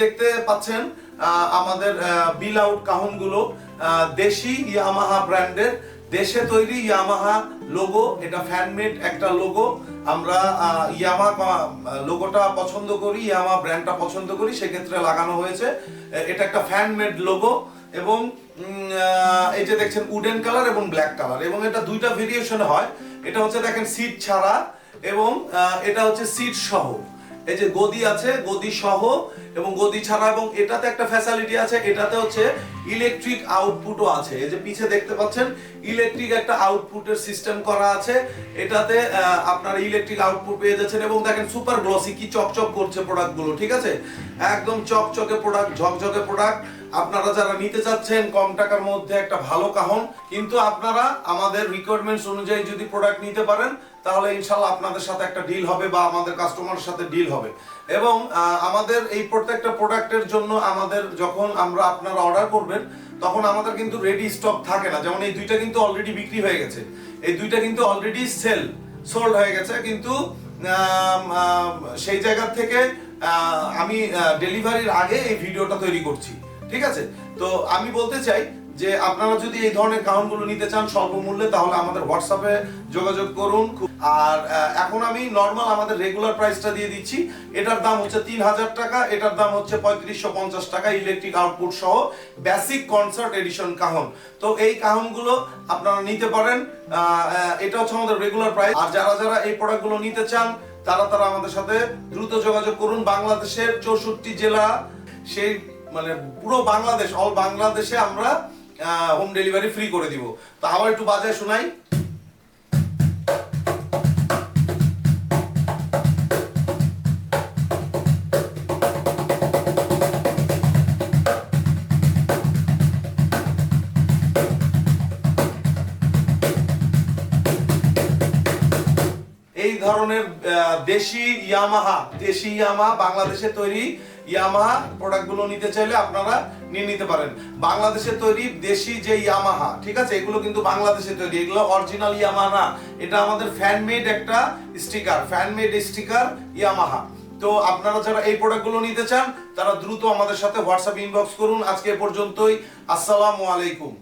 দেখতে পাচ্ছেন আমাদের বিল আউট কাহনগুলো দেশি ইয়ামাহা ব্র্যান্ডের দেশে তৈরি ইয়ামাহা লোগো এটা ফ্যানমেড একটা লোগো আমরা ইয়ামাহা লোগোটা পছন্দ করি ইয়ামাহা ব্র্যান্ডটা পছন্দ করি, সেক্ষেত্রে লাগানো হয়েছে। এটা একটা ফ্যানমেড লোগো এবং এই যে দেখছেন উডেন কালার এবং ব্ল্যাক কালার। এবং এটা দুইটা ভেরিয়েশনে হয়। এটা হচ্ছে দেখেন সিট ছাড়া এবং এটা হচ্ছে সিট সহ। এই যে গদি আছে, গদি সহ, এবং গদি ছাড়া, এবং এটাতে একটা ফ্যাসিলিটি আছে, এটাতে হচ্ছে ইলেকট্রিক আউটপুটও আছে। এই যে পিছে দেখতে পাচ্ছেন ইলেকট্রিক একটা আউটপুটের সিস্টেম করা আছে। এটাতে আপনার ইলেকট্রিক আউটপুট পেয়ে যাচ্ছেন, এবং দেখেন সুপার গ্লসি কি চকচক করছে প্রোডাক্টগুলো ঠিক আছে? একদম চকচকে প্রোডাক্ট ঝকঝকে প্রোডাক্ট আপনারা যারা নিতে চাচ্ছেন কম টাকার মধ্যে একটা ভালো কাহন। কিন্তু আপনারা আমাদের রিকোয়ারমেন্টস অনুযায়ী যদি প্রোডাক্ট নিতে পারেন, তাহলে ইনশাল্লাহ আপনাদের সাথে একটা ডিল হবে বা আমাদের কাস্টমারের সাথে ডিল হবে। এবং আমাদের এই প্রত্যেকটা প্রোডাক্টের জন্য আমাদের যখন আমরা আপনারা অর্ডার করবেন, তখন আমাদের কিন্তু রেডি স্টক থাকে না। যেমন এই দুইটা কিন্তু অলরেডি বিক্রি হয়ে গেছে। এই দুইটা কিন্তু অলরেডি সেল সোল্ড হয়ে গেছে। কিন্তু সেই জায়গা থেকে আমি ডেলিভারির আগে এই ভিডিওটা তৈরি করছি। ঠিক আছে? তো আমি বলতে চাই যে আপনারা যদি এই ধরনের কাউন্টগুলো নিতে চান স্বল্প মূল্যে তাহলে আমাদের হোয়াটসঅ্যাপে যোগাযোগ করুন। আর এখন আমি নর্মাল আমাদের রেগুলার প্রাইসটা দিয়ে দিচ্ছি। এটার দাম হচ্ছে তিন হাজার টাকা, এটার দাম হচ্ছে পঁয়ত্রিশশো পঞ্চাশ টাকা ইলেকট্রিক আউটপুট সহ বেসিক কনসার্ট এডিশন কাহন। তো এই কাহনগুলো আপনারা নিতে পারেন। এটা হচ্ছে আমাদের রেগুলার প্রাইস আর যারা যারা এই প্রোডাক্টগুলো নিতে চান, তারা তারা আমাদের সাথে দ্রুত যোগাযোগ করুন। বাংলাদেশের চৌষট্টি জেলা, সেই মানে পুরো বাংলাদেশ অল বাংলাদেশে আমরা হোম ডেলিভারি ফ্রি করে দিব। তো আবার একটু বাজায় শোনাই। এই ধরনের দেশি ইয়ামাহা দেশি ইয়ামাহা বাংলাদেশে তৈরি ইয়ামাহা প্রোডাক্টগুলো নিতে চাইলে আপনারা নিয়ে নিতে পারেন। বাংলাদেশে তৈরি দেশি যে ইয়ামাহা ঠিক আছে? এগুলো কিন্তু বাংলাদেশে তৈরি। এগুলো অরিজিনাল ইয়ামাহা না। এটা আমাদের ফ্যানমেড একটা স্টিকার ফ্যানমেড স্টিকার ইয়ামাহা তো আপনারা যারা এই প্রোডাক্টগুলো নিতে চান, তারা দ্রুত আমাদের সাথে হোয়াটসঅ্যাপ ইনবক্স করুন। আজকে পর্যন্তই। আসসালামু আলাইকুম।